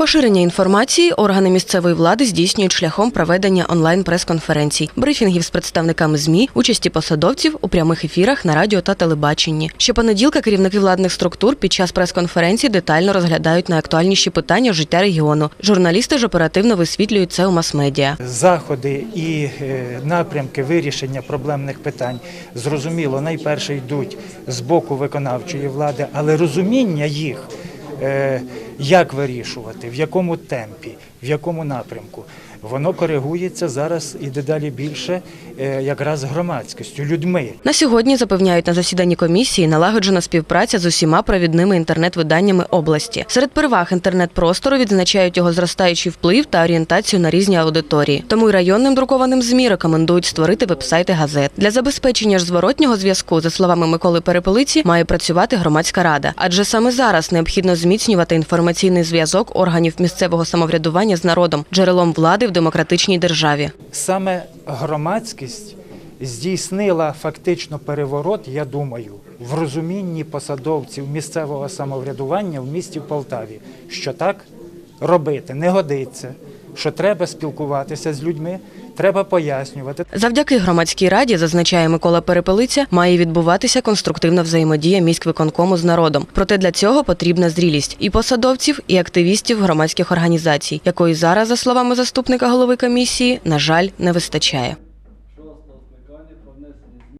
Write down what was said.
Поширення інформації органи місцевої влади здійснюють шляхом проведення онлайн-прес-конференцій, брифінгів з представниками ЗМІ, участі посадовців у прямих ефірах на радіо та телебаченні. Щопонеділка керівники владних структур під час прес-конференцій детально розглядають найактуальніші питання життя регіону. Журналісти ж оперативно висвітлюють це у мас-медіа. Заходи і е, напрямки вирішення проблемних питань зрозуміло, найперше йдуть з боку виконавчої влади, але розуміння їх, е, як вирішувати, в якому темпі, в якому напрямку, воно коригується зараз і дедалі більше е, якраз громадськістю, людьми. На сьогодні запевняють на засіданні комісії налагоджена співпраця з усіма провідними інтернет-виданнями області. Серед переваг інтернет-простору відзначають його зростаючий вплив та орієнтацію на різні аудиторії. Тому й районним друкованим змі рекомендують створити вебсайти газет. Для забезпечення ж зворотнього зв'язку, за словами Миколи Перепелиці, має працювати громадська рада, адже саме зараз необхідно зміцнювати інформаційний зв'язок органів місцевого самоврядування з народом, джерелом влади в демократичній державі. Саме громадськість здійснила фактично переворот, я думаю, в розумінні посадовців місцевого самоврядування в місті Полтаві, що так робити не годиться, що треба спілкуватися з людьми, треба пояснювати. Завдяки громадській раді, зазначає Микола Перепелиця, має відбуватися конструктивна взаємодія міськвиконкому з народом. Проте для цього потрібна зрілість і посадовців, і активістів громадських організацій, якої зараз, за словами заступника голови комісії, на жаль, не вистачає.